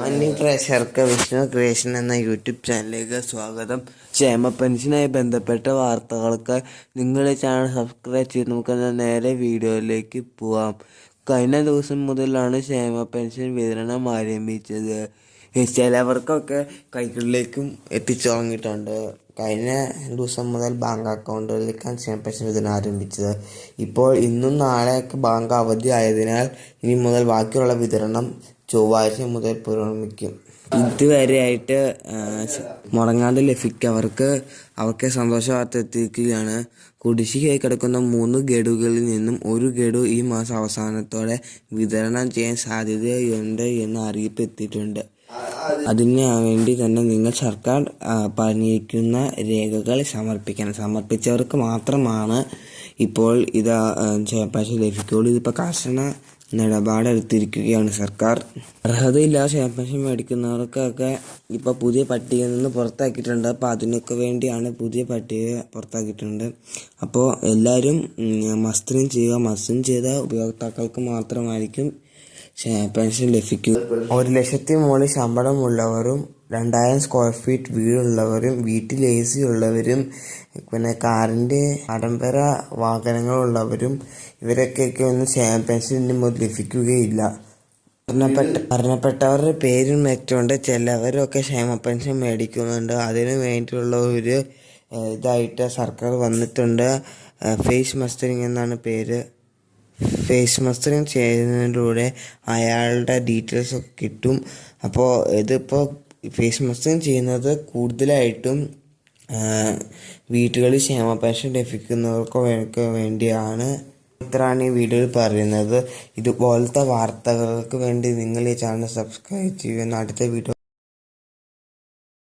അന്യ പ്രേക്ഷകർക്ക് വിഷ്ണു ക്രിയേഷൻ എന്ന യൂട്യൂബ് ചാനലിലേക്ക് സ്വാഗതം. ക്ഷേമ പെൻഷനായി ബന്ധപ്പെട്ട വാർത്തകൾക്ക് നിങ്ങളുടെ ചാനൽ സബ്സ്ക്രൈബ് ചെയ്ത് നമുക്ക് നേരെ വീഡിയോയിലേക്ക് പോവാം. കഴിഞ്ഞ ദിവസം മുതലാണ് ക്ഷേമ പെൻഷൻ വിതരണം ആരംഭിച്ചത്. ചിലവർക്കൊക്കെ കൈകളിലേക്കും എത്തിച്ചു തുടങ്ങിയിട്ടുണ്ട് കഴിഞ്ഞ ദിവസം മുതൽ ബാങ്ക് അക്കൗണ്ടുകളിലേക്കാണ് ക്ഷേമ പെൻഷൻ വിതരണം ആരംഭിച്ചത്. ഇപ്പോൾ ഇന്നും നാളെയൊക്കെ ബാങ്ക് അവധി ആയതിനാൽ ഇനി മുതൽ ബാക്കിയുള്ള വിതരണം ചൊവ്വാഴ്ച മുതൽ പുരോഗമിക്കും. ഇതുവരെയായിട്ട് മുടങ്ങാതെ ലഭിക്കുക അവർക്ക് സന്തോഷ വാർത്ത എത്തിക്കുകയാണ് കുടിശ്ശികയായി കിടക്കുന്ന മൂന്ന് ഗഡുകളിൽ നിന്നും ഒരു ഗഡു ഈ മാസം അവസാനത്തോടെ വിതരണം ചെയ്യാൻ സാധ്യതയുണ്ട് എന്ന അറിയിപ്പ് എത്തിയിട്ടുണ്ട്. അതിന് വേണ്ടി തന്നെ നിങ്ങൾ സർക്കാർ പറഞ്ഞിരിക്കുന്ന രേഖകൾ സമർപ്പിക്കണം. സമർപ്പിച്ചവർക്ക് മാത്രമാണ് ഇപ്പോൾ ഇത് പക്ഷേ ലഭിക്കുകയുള്ളൂ. ഇതിപ്പോൾ കർശന നിലപാടെടുത്തിരിക്കുകയാണ് സർക്കാർ. അർഹതയില്ലാതെ ക്ഷേമപെൻഷൻ മേടിക്കുന്നവർക്കൊക്കെ ഇപ്പോൾ പുതിയ പട്ടികയിൽ നിന്ന് പുറത്താക്കിയിട്ടുണ്ട്. അപ്പോൾ അതിനൊക്കെ വേണ്ടിയാണ് പുതിയ പട്ടിക പുറത്താക്കിയിട്ടുണ്ട്. അപ്പോൾ എല്ലാവരും മസ്തിനും ചെയ്യുക മസ്തിനും ചെയ്ത ഉപയോക്താക്കൾക്ക് മാത്രമായിരിക്കും പെൻഷൻ ലഭിക്കുക ഒരു ലക്ഷത്തി മുകളിൽ ശമ്പളമുള്ളവരും രണ്ടായിരം സ്ക്വയർ ഫീറ്റ് വീടുള്ളവരും വീട്ടിൽ എ സി ഉള്ളവരും പിന്നെ കാറിന്റെ ആഡംബര വാഹനങ്ങളുള്ളവരും ഇവരൊക്കെയൊക്കെ ഒന്നും ചാമ്പ്യൻഷിപ്പിന് മുതൽ ലഭിക്കുകയില്ല. മരണപ്പെട്ട മരണപ്പെട്ടവരുടെ പേരും മറ്റുണ്ട് ചിലവരൊക്കെ ക്ഷേമ പെൻഷൻ മേടിക്കുന്നുണ്ട്. അതിനു വേണ്ടിയുള്ള ഒരു ഇതായിട്ട് സർക്കാർ വന്നിട്ടുണ്ട്. ഫേസ് മസ്റ്ററിങ് എന്നാണ് പേര്. ഫേസ് മസ്റ്ററിങ് ചെയ്യുന്നതിലൂടെ അയാളുടെ ഡീറ്റെയിൽസ് ഒക്കെ കിട്ടും. അപ്പോൾ ഇതിപ്പോൾ ഫേസ് മാസ്കും ചെയ്യുന്നത് കൂടുതലായിട്ടും വീടുകളിൽ ക്ഷേമ പെൻഷൻ ലഭിക്കുന്നവർക്ക് വേണ്ടിയാണ് ഇത്രയാണ് ഈ വീഡിയോയിൽ പറയുന്നത്. ഇതുപോലത്തെ വാർത്തകൾക്ക് വേണ്ടി നിങ്ങൾ ഈ ചാനൽ സബ്സ്ക്രൈബ് ചെയ്യുന്ന അടുത്ത വീഡിയോ